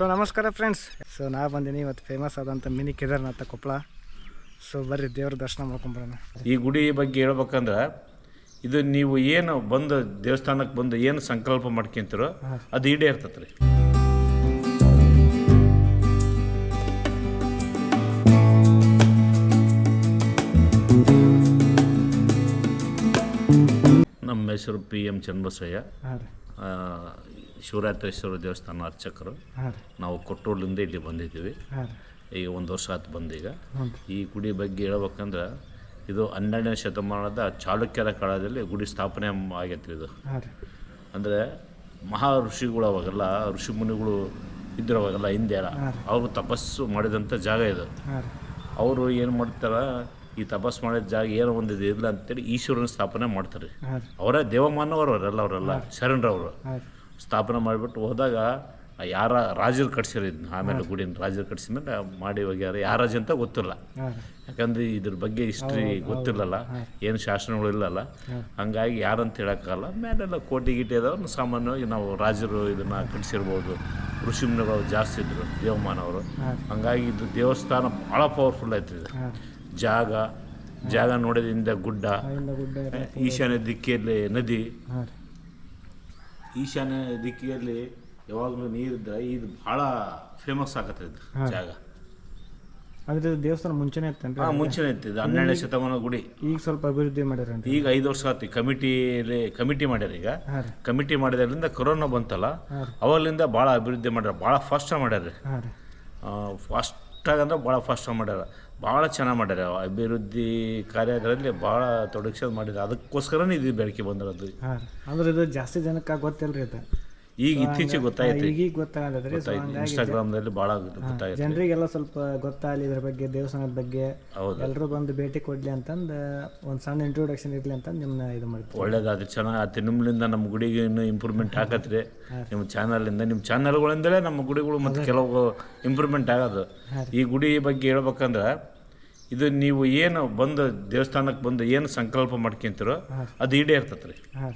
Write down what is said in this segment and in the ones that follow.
So ನಮಸ್ಕಾರ friends so ನಾ ಬಂದೀನಿ ಇವತ್ತು ಫೇಮಸ್ ಆದಂಥ ಮಿನಿ ಕೇದಾರ್ನಾಥ ಕೊಪ್ಪಳ. ಸೊ ಬರ್ರಿ ದೇವ್ರ ದರ್ಶನ ಮಾಡ್ಕೊಂಬರೋಣ ಈ ಗುಡಿ ಬಗ್ಗೆ ಹೇಳ್ಬೇಕಂದ್ರೆ ಇದು ನೀವು ಏನು ಬಂದು ದೇವಸ್ಥಾನಕ್ಕೆ ಬಂದು ಏನು ಸಂಕಲ್ಪ ಮಾಡ್ಕೊಂತೀರೋ ಅದು ಈಡೇ ರೀ ನಮ್ಮ ಹೆಸರು ಪಿ ಎಂ ಚನ್ನಬಸಯ್ಯ. ಶಿವರಾತ್ರೇಶ್ವರ ದೇವಸ್ಥಾನ ಅರ್ಚಕರು ನಾವು ಕೊಟ್ಟೂರ್ಲಿಂದ ಇಲ್ಲಿ ಬಂದಿದ್ದೀವಿ. ಈಗ ಒಂದು ವರ್ಷ ಆತು ಬಂದೀಗ. ಈ ಗುಡಿ ಬಗ್ಗೆ ಹೇಳ್ಬೇಕಂದ್ರೆ ಇದು ಹನ್ನೆರಡನೇ ಶತಮಾನದ ಚಾಲುಕ್ಯರ ಕಾಲದಲ್ಲಿ ಗುಡಿ ಸ್ಥಾಪನೆ ಆಗೈತೆ ಇದು. ಅಂದರೆ ಮಹಾ ಋಷಿಗಳು ಅವಾಗೆಲ್ಲ ಋಷಿ ಮುನಿಗಳು ಇದ್ರು ಅವಾಗೆಲ್ಲ ಹಿಂದೆ ಅವರು ತಪಸ್ಸು ಮಾಡಿದಂಥ ಜಾಗ ಇದು. ಅವರು ಏನು ಮಾಡ್ತಾರೆ ಈ ತಪಸ್ಸು ಮಾಡಿದ ಜಾಗ ಏನು ಒಂದು ಇದು ಇಲ್ಲ ಅಂತೇಳಿ ಈಶ್ವರನ ಸ್ಥಾಪನೆ ಮಾಡ್ತಾರೆ. ಅವರೇ ದೇವಮಾನವರು ಅವರೆಲ್ಲ ಅವರೆಲ್ಲ ಶರಣರವರು. ಸ್ಥಾಪನೆ ಮಾಡಿಬಿಟ್ಟು ಹೋದಾಗ ಯಾರ ರಾಜರು ಕಟ್ಸಿರೋದು ಆಮೇಲೆ ಗುಡಿನ ರಾಜರು ಕಟ್ಸಿದ್ಮೇಲೆ ಮಾಡಿ ಹೋಗ್ಯಾರ. ಯಾರ ರಾಜ ಅಂತ ಗೊತ್ತಿಲ್ಲ. ಯಾಕಂದ್ರೆ ಇದ್ರ ಬಗ್ಗೆ ಹಿಸ್ಟ್ರಿ ಗೊತ್ತಿಲ್ಲಲ್ಲ. ಏನು ಶಾಸನಗಳು ಇಲ್ಲಲ್ಲ. ಹಂಗಾಗಿ ಯಾರಂತ ಹೇಳೋಕ್ಕಾಗಲ್ಲ. ಮೇಲೆಲ್ಲ ಕೋಟಿ ಗೀಟಿ ಅದಾವ. ಸಾಮಾನ್ಯವಾಗಿ ನಾವು ರಾಜರು ಇದನ್ನ ಕಟ್ಸಿರ್ಬೋದು. ಋಷಿಮುನಿಗಳು ಜಾಸ್ತಿ ಇದ್ರು ದೇವಮಾನವರು ಅವರು. ಹಂಗಾಗಿ ಇದು ದೇವಸ್ಥಾನ ಭಾಳ ಪವರ್ಫುಲ್ ಆಯ್ತು ಇದು. ಜಾಗ ಜಾಗ ನೋಡಿದ್ರಿಂದ ಗುಡ್ಡ ಈಶಾನ್ಯ ದಿಕ್ಕಿಯಲ್ಲಿ ನದಿ ಈಶಾನ್ಯ ದಿಕ್ಕಿಯಲ್ಲಿ ಯಾವಾಗಲೂ ನೀರಿದ್ರೆ ಇದು ಭಾಳ ಫೇಮಸ್ ಆಗತ್ತೆ ಇದು ಜಾಗ. ಅಂದ್ರೆ ಇದು ದೇವಸ್ಥಾನ ಮುಂಚೆನೇ ಇತ್ತೇನ್ರಿ ಹಾಂ ಮುಂಚೆನೇ ಇತ್ತು. ಇದು ಹನ್ನೆರಡನೇ ಶತಮಾನ ಗುಡಿ. ಈಗ ಸ್ವಲ್ಪ ಅಭಿವೃದ್ಧಿ ಮಾಡ್ಯಾರ ಈಗ ಐದು ವರ್ಷ ಆಯ್ತು ಕಮಿಟಿಲಿ ಕಮಿಟಿ ಮಾಡ್ಯಾರ ಈಗ. ಹಾಂ ರೀ. ಕಮಿಟಿ ಮಾಡಿದ್ರಿಂದ ಕೊರೋನಾ ಬಂತಲ್ಲ ಹಾಂ ಅವಾಗಲಿಂದ ಭಾಳ ಅಭಿವೃದ್ಧಿ ಮಾಡ್ಯಾರ ಭಾಳ ಫಾಸ್ಟ್ ಮಾಡ್ಯಾರ. ಫಾಸ್ಟ್ ಹಾಂ ರೀ. ಫಾಸ್ಟಾಗಿ ಅಂದ್ರೆ ಭಾಳ ಫಾಸ್ಟ್ ಮಾಡ್ಯಾರ. ಭಾಳ ಚೆನ್ನಾಗಿ ಮಾಡ್ಯಾರ ಅಭಿವೃದ್ಧಿ ಕಾರ್ಯಗಳಲ್ಲಿ ಭಾಳ ತೊಡಗಿಸೋದು ಮಾಡಿದ್ದಾರೆ. ಅದಕ್ಕೋಸ್ಕರನೇ ಇದು ಬೆಳಕಿಗೆ ಬಂದಿರೋದು. ಹಾಂ ಅಂದ್ರೆ ಇದು ಜಾಸ್ತಿ ಜನಕ್ಕೆ ಗೊತ್ತಿಲ್ಲ ರೀ ಇದು. ಈಗ ಇತ್ತೀಚೆಗೆ ಗೊತ್ತಾಯ್ತು ಈಗೀಗ ಗೊತ್ತಾಗತ್ತದ್ರಿ ಸೊ ಹಂಗಾಗಿ ಇನ್ಸ್ಟಾಗ್ರಾಮ್ದಲ್ಲಿ ಭಾಳ ಗೊತ್ತಾಯ್ತು ಜನರಿಗೆಲ್ಲ ಸ್ವಲ್ಪ ಗೊತ್ತಾಗಲಿ ಇದ್ರ ಬಗ್ಗೆ ದೇವಸ್ಥಾನದ ಬಗ್ಗೆ. ಹೌದು. ಎಲ್ಲರೂ ಬಂದು ಭೇಟಿ ಕೊಡ್ಲಿ ಅಂತಂದು ಒಂದು ಸಣ್ಣ ಇಂಟ್ರೊಡಕ್ಷನ್ ಇರಲಿ ಅಂತ ನಿಮ್ಮನ್ನ ಇದು ಮಾಡ್ತೀವಿ. ಒಳ್ಳೇದಾದ್ರೆ ಚೆನ್ನಾಗಿ ಆಯ್ತು ನಿಮ್ಮಿಂದ ನಮ್ಮ ಗುಡಿಗೆ ಇನ್ನೂ ಇಂಪ್ರೂವ್ಮೆಂಟ್ ಆಗತ್ರಿ. ನಿಮ್ಮ ಚಾನಲಿಂದ ನಿಮ್ಮ ಚಾನಲ್ಗಳಿಂದಲೇ ನಮ್ಮ ಗುಡಿಗಳು ಮತ್ತು ಕೆಲವು ಇಂಪ್ರೂವ್ಮೆಂಟ್ ಆಗೋದು. ಈ ಗುಡಿ ಬಗ್ಗೆ ಹೇಳ್ಬೇಕಂದ್ರೆ ಇದು ನೀವು ಏನು ಬಂದು ದೇವಸ್ಥಾನಕ್ಕೆ ಬಂದು ಏನು ಸಂಕಲ್ಪ ಮಾಡ್ಕೊಂತೀರೋ ಅದು ಈಡೇ ಇರ್ತತ್ರಿ ಹಾಂ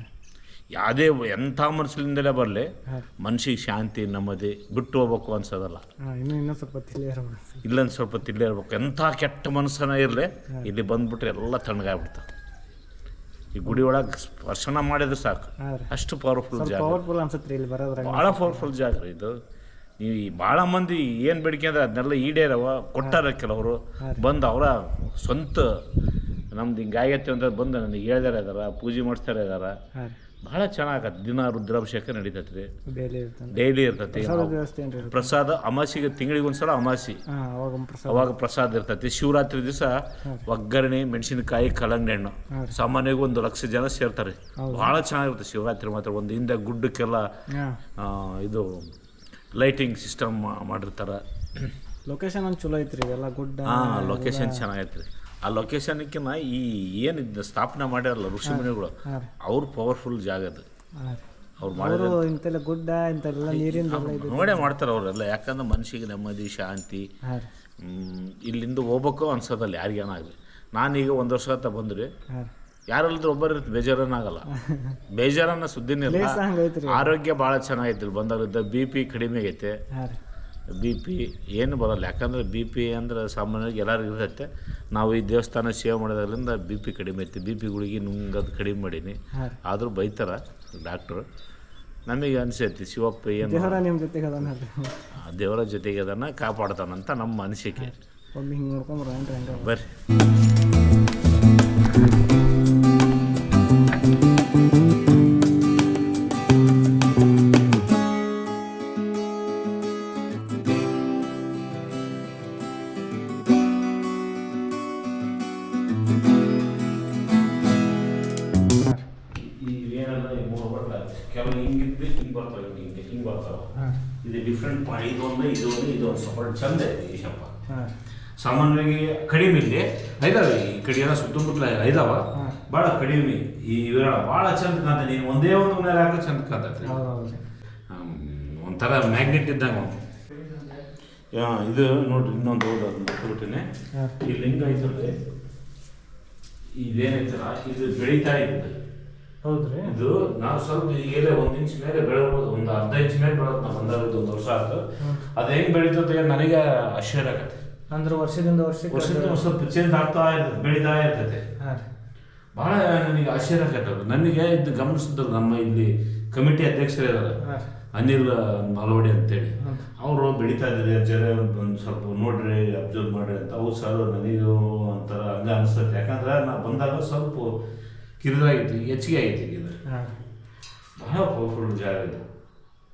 ಯಾವುದೇ ಎಂಥ ಮನಸ್ಸಿನಿಂದಲೇ ಬರಲಿ ಮನಸ್ಸಿಗೆ ಮನ್ಸಿಗೆ ಶಾಂತಿ ನೆಮ್ಮದಿ ಬಿಟ್ಟು ಹೋಗ್ಬೇಕು ಅನ್ಸೋದಲ್ಲ. ಹಾಂ ಇನ್ನೂ ಇನ್ನೂ ಸ್ವಲ್ಪ ಇಲ್ಲೊಂದು ಸ್ವಲ್ಪ ತಿಳಿ ಇರ್ಬೇಕು. ಎಂಥ ಕೆಟ್ಟ ಮನಸ್ಸನ್ನ ಇರಲಿ ಇಲ್ಲಿ ಬಂದ್ಬಿಟ್ರೆ ಎಲ್ಲ ತಣ್ಣಗಾಗ್ಬಿಡ್ತಾವೆ ಈ ಗುಡಿ ಒಳಗೆ ಸ್ಪರ್ಶನ ಮಾಡಿದ್ರೆ ಸಾಕು. ಅಷ್ಟು ಪವರ್ಫುಲ್ ಜಾಗ. ಪವರ್ಫುಲ್ ಅನ್ಸುತ್ತೆ ಇಲ್ಲಿ ಬರೋದ್ರಾಗ ಭಾಳ ಪವರ್ಫುಲ್ ಜಾಗ ಇದು. ನೀವು ಈ ಭಾಳ ಮಂದಿ ಏನು ಬೇಡಿಕೆ ಅಂದ್ರೆ ಅದನ್ನೆಲ್ಲ ಈಡೇರವ ಕೊಟ್ಟಾರ ಕೆಲವರು. ಬಂದು ಅವರ ಸ್ವಂತ ನಮ್ದು ಹಿಂಗೆ ಆಗೈತೆ ಅಂತ ಬಂದು ನನಗೆ ಹೇಳ್ದಾರ ಇದಾರ ಪೂಜೆ ಮಾಡಿಸ್ತಾರ ಇದಾರ. ಭಾಳ ಚೆನ್ನಾಗತ್ತೆ ದಿನ ರುದ್ರಾಭಿಷೇಕ ನಡೀತೈತೆ. ರೀ ಡೈಲಿ ಇರ್ತೈತಿ. ಪ್ರಸಾದ ಅಮಾಸಿಗೆ ತಿಂಗಳಿಗೆ ಒಂದ್ಸಲ ಅಮಾಸಿ. ಅವಾಗ ಪ್ರಸಾದ. ಇರ್ತೈತಿ. ಶಿವರಾತ್ರಿ ದಿವಸ ಒಗ್ಗರಣೆ ಮೆಣಸಿನಕಾಯಿ ಕಲ್ಲಂಗಡಿ ಹಣ್ಣು. ಸಾಮಾನ್ಯವಾಗಿ ಒಂದು ಲಕ್ಷ ಜನ ಸೇರ್ತಾರೆ. ಭಾಳ ಚೆನ್ನಾಗಿರುತ್ತೆ ಶಿವರಾತ್ರಿ ಮಾತ್ರ. ಒಂದು ಹಿಂದೆ ಗುಡ್ಡಕ್ಕೆಲ್ಲ ಇದು ಲೈಟಿಂಗ್ ಸಿಸ್ಟಮ್ ಮಾಡಿರ್ತಾರೆ. ಲೊಕೇಶನ್ ಚಲೋ ಐತ್ರಿ. ಎಲ್ಲ ಗುಡ್ಡ ಹಾಂ ಲೊಕೇಶನ್ ಚೆನ್ನಾಗೈತೆ ರೀ ಆ ಲೊಕೇಶನ್ಕಿನ್ನ ಈ ಏನು ಸ್ಥಾಪನೆ ಮಾಡ್ಯಾರಲ್ಲ ಋಷಿಮುನಿಗಳು ಅವ್ರ ಪವರ್ಫುಲ್ ಜಾಗ ಅದು. ಅವ್ರು ಮಾಡಿ ಅವರು ಗುಡ್ಡ ಇಂಥೆಲ್ಲ ನೀರಿಂದ ಇದು ನೋಡೇ ಮಾಡ್ತಾರೆ ಅವರೆಲ್ಲ ಯಾಕಂದ್ರೆ ಮನಸ್ಸಿಗೆ ನೆಮ್ಮದಿ ಶಾಂತಿ ಇಲ್ಲಿಂದ ಹೋಗ್ಬೇಕು ಅನ್ಸೋದಲ್ಲ ಯಾರಿಗೇನಾಗಲಿ ನಾನೀಗ ಒಂದು ವರ್ಷ ಆತ ಬಂದ್ರಿ ಯಾರಲ್ದ್ರ ಒಬ್ಬರು ಬೇಜಾರನ್ನಾಗಲ್ಲ. ಬೇಜಾರನ್ನ ಸುದ್ದಿನೇ ಇಲ್ಲ. ಪ್ಲೇಸ್ ಆರೋಗ್ಯ ಭಾಳ ಚೆನ್ನಾಗೈತಿ ಬಂದಾಗ ಬಂದಾಗಿದ್ದ ಬಿ ಪಿ ಕಡಿಮೆ ಆಗೈತೆ. ರೀ. ಬಿ ಪಿ ಏನು ಬರೋಲ್ಲ. ಯಾಕಂದ್ರೆ ಬಿ ಪಿ ಅಂದ್ರೆ ಸಾಮಾನ್ಯವಾಗಿ ಎಲ್ಲರಿಗೂ ಇರುತ್ತೆ. ನಾವು ಈ ದೇವಸ್ಥಾನ ಸೇವೆ ಮಾಡೋದ್ರಿಂದ ಬಿ ಪಿ ಕಡಿಮೆ ಐತಿ ಬಿ ಪಿ ಗುಳಿಗೆ ನುಂಗದು ಕಡಿಮೆ ಮಾಡೀನಿ. ಆದರೂ ಬೈತಾರ ಡಾಕ್ಟ್ರು. ನಮಗೆ ಅನಿಸೈತಿ ಶಿವಪ್ಪ ಏನು ದೇವರ ನಿಮ್ಮ ಜೊತೆಗೆ ಅದಾನ ದೇವರ ಜೊತೆಗೆ ಅದನ್ನು ಕಾಪಾಡ್ತಾನಂತ ನಮ್ಮ ಅನಿಸಿಕೆ. ಬರ್ರಿ. ಕೆಲವು ಹಿಂಗಿದ್ದು ಹಿಂಗೆ ಬರ್ತಾವೆ ಹಿಂಗೆ ಹಿಂಗೆ ಬರ್ತಾವೆ. ಇದು ಡಿಫ್ರೆಂಟ್ ಮಾಡಿ ಒಂದು ಇದು ಒಂದು ಸ್ವಲ್ಪ ಚಂದ ಇದೆ ಈ ಶಪ್ಪ ಹಾಂ. ಸಾಮಾನ್ಯವಾಗಿ ಕಡಿಮೆ ಇಲ್ಲಿ. ಐದಾವೆ ಈ ಕಡೆ ಏನೋ ಸುತ್ತಮುತ್ತಲ ಐದಾವ. ಭಾಳ ಕಡಿಮೆ ಈ ಇವೆಲ್ಲ ಭಾಳ ಚಂದ ಕಾಂತ ನೀನು ಒಂದೇ ಒಂದು ಮೇಲೆ ಹಾಕೋ ಚಂದ ಕಾಂತೈತಿ ಒಂಥರ ಮ್ಯಾಗ್ನೆಟ್ ಇದ್ದಂಗೆ. ಯಾ, ಇದು ನೋಡ್ರಿ ಇನ್ನೊಂದು ಬಿಟ್ಬಿಟ್ಟಿನಿ ಹಾಂ. ಈ ಲಿಂಗ ಐತಲ್ರಿ ಇದೇನೈತಲ್ಲ ಇದು ಬೆಳೀತಾ ಇದ್ದು ಹೌದ್ರಿ? ಇದು ನಾನು ಸ್ವಲ್ಪ ಈಗೆಲ್ಲ ಒಂದ್ ಇಂಚ್ ಮೇಲೆ ಬೆಳಬಹುದು ಒಂದ್ ಅರ್ಧ ಇಂಚ್ ಮೇಲೆ ಬೆಳತ್ ನಾವು ಒಂದ್ ವರ್ಷ ಆಯ್ತು ಅದ್ ಹೆಂಗ್ ಬೆಳಿತದೆ ನನಗೆ ಆಶ್ಚರ್ಯ ಆಗತ್ತೆ. ಅಂದ್ರೆ ವರ್ಷದಿಂದ ವರ್ಷಕ್ಕೆ ವರ್ಷದಿಂದ ಸ್ವಲ್ಪ ಚೇಂಜ್ ಆಗ್ತಾ ಇರ್ತದೆ ಬೆಳಿತಾ ಇರ್ತೈತೆ ರೀ. ಬಹಳ ನನಗೆ ಆಶ್ಚರ್ಯ ಆಗತ್ತೆ. ನನಗೆ ಇದು ಗಮನಿಸಿದ್ರು ನಮ್ಮ ಇಲ್ಲಿ ಕಮಿಟಿ ಅಧ್ಯಕ್ಷರೇ ಅನಿಲ್ ಮಲವಡಿ ಅಂತೇಳಿ. ಹೇಳಿ ಅವರು ಬೆಳೀತಾ ಇದ್ದಾರೆ ಜನ ಒಂದು ಸ್ವಲ್ಪ ನೋಡ್ರಿ ಅಬ್ಸರ್ವ್ ಮಾಡ್ರಿ ಅಂತ. ಅವ್ರು ಸರ್ ನನಗೂ ಒಂಥರ ಹಂಗ ಅನಿಸ್ತದೆ ಯಾಕಂದ್ರೆ ನಾ ಬಂದಾಗ ಸ್ವಲ್ಪ ಕಿರಿದಾಗಿತ್ತು ಹೆಚ್ಚಿಗೆ ಆಗೈತಿ ಈಗ ಇದು. ಬಹಳ ಪವರ್ಫುಲ್ ಜಾಗ ಇದು.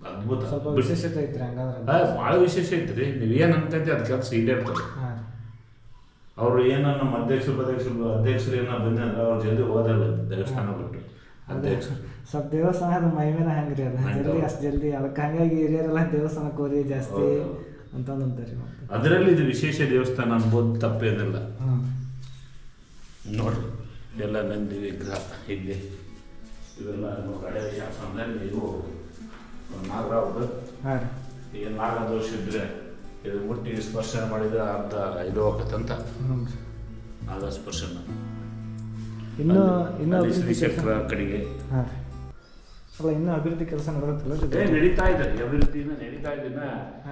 ಅದ್ಭುತ. ವಿಶೇಷತೆ ಐತ್ರಿ ಹಂಗಂದ್ರೆ. ಭಾಳ ಬಹಳ ವಿಶೇಷ ಐತ್ರಿ. ನೀವು ಏನು ಅಂತೈತಿ ಅದು ಕೆಲಸ ಈಡೇರ್ತದೆ ಅವರು ಏನೋ ನಮ್ಮ ಅಧ್ಯಕ್ಷರು ಉಪಾಧ್ಯಕ್ಷರು ಅಧ್ಯಕ್ಷರು ಏನೋ ಬಂದ್ರೆ ಅವ್ರು ಜಲ್ದಿ ಹೋದಲ್ಲ ದೇವಸ್ಥಾನ ಬಿಟ್ಟು. ಅಧ್ಯಕ್ಷರು. ಸ್ವಲ್ಪ ದೇವಸ್ಥಾನದ ಮೈಮೇನ ಹೆಂಗ್ರಿ ಅದು? ಜಲ್ದಿ. ಅಷ್ಟು ಜಲ್ದಿ ಅದಕ್ಕೆ ಹಂಗಾಗಿ ಹಿರಿಯರೆಲ್ಲ ದೇವಸ್ಥಾನಕ್ಕೆ ಹೋರಿ ಜಾಸ್ತಿ ಹೌದು. ಅಂತಂದು ಅದರಲ್ಲಿ ಇದು ವಿಶೇಷ ದೇವಸ್ಥಾನ ಅನ್ಬೋದು ತಪ್ಪೇನಿಲ್ಲ. ನೋಡ್ರಿ. ಎಲ್ಲ ನಂದಿ ವಿಗ್ರಹ ಇಲ್ಲಿ ಇವೆಲ್ಲ ಹಳೆ ಶಾಸನದಲ್ಲಿ ಇವು. ನಾಗರಾವ್ದು. ಹಾಂ ಈಗ ನಾಗದೋಷ ಇದ್ರೆ ಇದು ಮುಟ್ಟಿ ಸ್ಪರ್ಶ ಮಾಡಿದ್ರೆ ಅರ್ಧ ಇದು ಹೋಗ್ತಂತ ನಾಗ ಸ್ಪರ್ಶನ. ಇನ್ನೂ ಇನ್ನು ಅಭಿವೃದ್ಧಿ ಚಕ್ರ ಕಡೆಗೆ. ಹಾಂ ಅಲ್ಲ ಇನ್ನೂ ಅಭಿವೃದ್ಧಿ ಕೆಲಸ ನಡೆದತ್ತಲ್ಲ ಏ, ನಡೀತಾ ಇದೆ ಅಭಿವೃದ್ಧಿನ ನಡೀತಾ ಇದನ್ನ.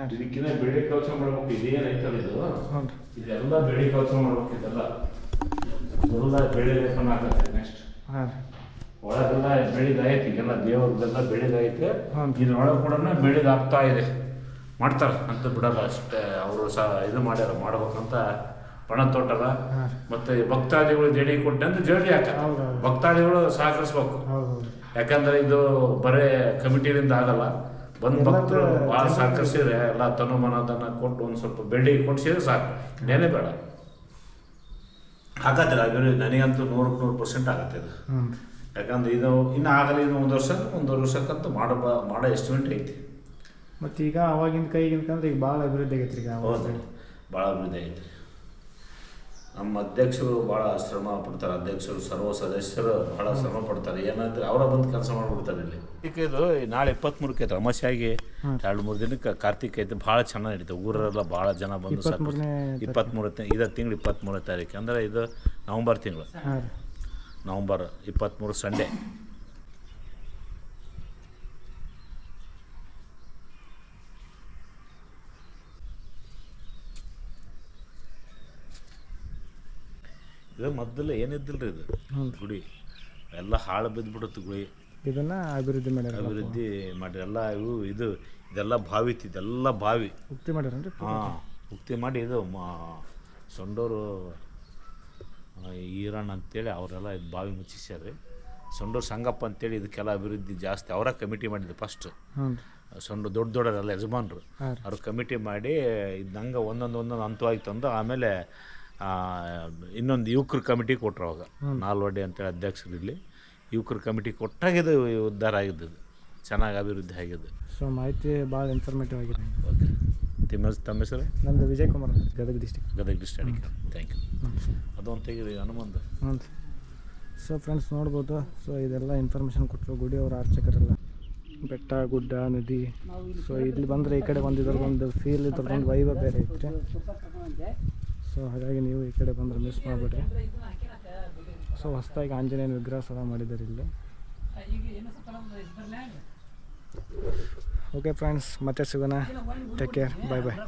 ಇದಕ್ಕಿಂತ ಬೆಳೆ ಕೆಲಸ ಮಾಡ್ಬೇಕು. ಇದೇನೈತಲ್ಲ ಇದು? ಇದೆಲ್ಲ ಬೆಳೆ ಕೆಲಸ ಮಾಡ್ಬೇಕು ಇದೆಲ್ಲ. ಇದೆಲ್ಲ ಬೆಳೆ ಲೇಪನ ನೆಕ್ಸ್ಟ್ ಹಾಂ ಒಳಗೆಲ್ಲ ಬೆಳೆದಾಯ್ತು ಈಗೆಲ್ಲ ದೇವ್ರದ್ದೆಲ್ಲ ಬೆಳೆದಾಯ್ತು. ಇದ್ರೊಳಗೆ ಕೂಡ ಬೆಳೆದಾಗ್ತಾ ಇದೆ. ಮಾಡ್ತಾರೆ ಅಂತ ಬಿಡಲ್ಲ ಅಷ್ಟೇ ಅವರು ಸಹ ಇದು ಮಾಡ್ಯಾರ ಮಾಡ್ಬೇಕಂತ ಪಣ ತೊಟ್ಟಲ್ಲ. ಮತ್ತೆ ಭಕ್ತಾದಿಗಳು ಜಡಿ ಕೊಟ್ಟೆ ಅಂತ ಜಡಿ ಹಾಕ. ಭಕ್ತಾದಿಗಳು ಸಹಕರಿಸ್ಬೇಕು. ಯಾಕಂದ್ರೆ ಇದು ಬರೇ ಕಮಿಟಿಯಿಂದ ಆಗಲ್ಲ. ಬಂದ್ ಭಕ್ತರು ಬಹಳ ಭಾಳ ಸಹಕರಿಸಿದ್ರೆ ಎಲ್ಲ ತನು ಮನದನ್ನ ಕೊಟ್ಟು ಒಂದು ಸ್ವಲ್ಪ ಬೆಳ್ಳಿ ಕೊಡ್ಸಿದ್ರೆ ಸಾಕು. ಇನ್ನೇನೇ ಬೇಡ. ಹಾಗಾದ್ರೆ ಅಭಿವೃದ್ಧಿ ನನಗಂತೂ ನೂರಕ್ಕೆ ನೂರು ಪರ್ಸೆಂಟ್ ಆಗತ್ತೆ ಇದು ಯಾಕಂದ್ರೆ ಇದು ಇನ್ನು ಆಗಲಿ ಇನ್ನು ಒಂದು ವರ್ಷ ಒಂದೂವರೆ ವರ್ಷಕ್ಕಂತೂ ಮಾಡೋ ಬಾ ಮಾಡೋ ಎಸ್ಟಿಮೇಟ್ ಐತಿ. ಮತ್ತು ಈಗ ಅವಾಗಿನ ಕೈಗಿಂತಂದ್ರೆ ಈಗ ಭಾಳ ಅಭಿವೃದ್ಧಿ ಆಗೈತೆ ಈಗ ಹೌದು. ಭಾಳ ಅಭಿವೃದ್ಧಿ ಐತಿ ನಮ್ಮ ಅಧ್ಯಕ್ಷರು ಭಾಳ ಶ್ರಮ ಪಡ್ತಾರೆ. ಅಧ್ಯಕ್ಷರು ಸರ್ವ ಸದಸ್ಯರು ಭಾಳ ಶ್ರಮ ಪಡ್ತಾರೆ. ಏನಂದ್ರೆ ಅವರ ಬಂದು ಕೆಲಸ ಮಾಡ್ಬಿಡ್ತಾರೆ ಇಲ್ಲಿ. ಇದು ನಾಳೆ ಇಪ್ಪತ್ತ್ಮೂರಕ್ಕೆ ಐತೆ ಅಮಾಸ್ಯಾಗಿ. ಎರಡು ಮೂರು ದಿನಕ್ಕೆ ಕಾರ್ತಿಕ್ ಐತೆ. ಭಾಳ ಚೆನ್ನಾಗಿ ನಡೀತದೆ ಊರಲ್ಲ ಭಾಳ ಜನ ಬಂದು ಇಪ್ಪತ್ತ್ಮೂರು ಇದೇ ತಿಂಗಳು ಇಪ್ಪತ್ತ್ಮೂರನೇ ತಾರೀಕು. ಅಂದರೆ ಇದು ನವಂಬರ್ ತಿಂಗಳು. ನವಂಬರ್ ಇಪ್ಪತ್ತ್ಮೂರು ಸಂಡೇ. ಇದು ಮೊದಲು ಏನಿದ್ದಿಲ್ಲ ರೀ ಇದು? ಗುಡಿ. ಎಲ್ಲ ಹಾಳು ಬಿದ್ದುಬಿಡುತ್ತೆ ಗುಡಿ. ಇದನ್ನ ಅಭಿವೃದ್ಧಿ ಮಾಡ್ಯಾರ ಅಭಿವೃದ್ಧಿ ಮಾಡಿ ಎಲ್ಲ ಇವು ಇದು ಇದೆಲ್ಲ ಬಾವಿ ಇತ್ತು ಇದೆಲ್ಲ ಬಾವಿ. ಉಕ್ತಿ ಮಾಡ್ಯಾರನ್ರಿ? ಹಾಂ ಉಕ್ತಿ ಮಾಡಿ ಇದು ಮಾ ಸೊಂಡೋರು ಈರಣ್ ಈರಣ್ಣ ಅಂತೇಳಿ ಅವರೆಲ್ಲ ಇದು ಬಾವಿ ಮುಚ್ಚಿಸ್ಯಾರ ಸೊಂಡೂರು ಸಂಗಪ್ಪ ಅಂತೇಳಿ ಇದಕ್ಕೆಲ್ಲ ಅಭಿವೃದ್ಧಿ ಜಾಸ್ತಿ ಅವರ ಕಮಿಟಿ ಮಾಡಿದ್ರು ಫಸ್ಟ್ ಸೊಂಡು ದೊಡ್ಡ ದೊಡ್ಡರೆಲ್ಲ ಯಜಮಾನ್ರು. ಅವ್ರು ಕಮಿಟಿ ಮಾಡಿ ಇದ್ದಂಗೆ ಒಂದೊಂದು ಒಂದೊಂದು ಹಂತವಾಗಿ ತಂದು ಆಮೇಲೆ ಇನ್ನೊಂದು ಯುವಕರ ಕಮಿಟಿ ಕೊಟ್ಟರು ಅವಾಗ. ನಾಲ್ವಡಿ ಅಂತೇಳಿ ಅಧ್ಯಕ್ಷರು ಇಲ್ಲಿ ಯುವಕರ ಕಮಿಟಿ ಕೊಟ್ಟಾಗ ಇದು ಉದ್ಧಾರ ಆಗಿದ್ದು ಚೆನ್ನಾಗಿ ಅಭಿವೃದ್ಧಿ ಆಗಿದೆ ಸೊ ಮಾಹಿತಿ ಭಾಳ ಇನ್ಫಾರ್ಮೇಟಿವ್ ಆಗಿದೆ. ಓಕೆ. ತಿಮ್ಮ ತಮ್ಮ ಹೆಸರು? ನಮ್ಮದು Vijay Kumar Gadag district Gadag district thank you ಅದೊಂದು ತೆಗೀರಿ ಹನುಮಂತ. ಹ್ಞೂ ಸೊ ಫ್ರೆಂಡ್ಸ್ ನೋಡ್ಬೋದು. ಸೊ ಇದೆಲ್ಲ ಇನ್ಫಾರ್ಮೇಷನ್ ಕೊಟ್ಟರು ಗುಡಿ ಅವರ ಅರ್ಚಕರೆಲ್ಲ ಬೆಟ್ಟ ಗುಡ್ಡ ನದಿ. ಸೊ ಇಲ್ಲಿ ಬಂದರೆ ಈ ಕಡೆ ಒಂದು ಇದ್ರದ್ದೊಂದು ಫೀಲ್ ಇದ್ರದ್ದೊಂದು ವೈಭವ ಬೇರೆ ಐತ್ರಿ. ಸೊ ಹಾಗಾಗಿ ನೀವು ಈ ಕಡೆ ಬಂದರೆ ಮಿಸ್ ಮಾಡಿಬಿಡ್ರಿ. ಸೊ ಹೊಸದಾಗಿ ಆಂಜನೇಯನ ವಿಗ್ರಹ ಸಹ ಮಾಡಿದ್ದಾರೆ ಇಲ್ಲಿ. ಓಕೆ ಫ್ರೆಂಡ್ಸ್ ಮತ್ತೆ ಸಿಗೋಣ. ಟೇಕ್ ಕೇರ್ ಬಾಯ್ ಬಾಯ್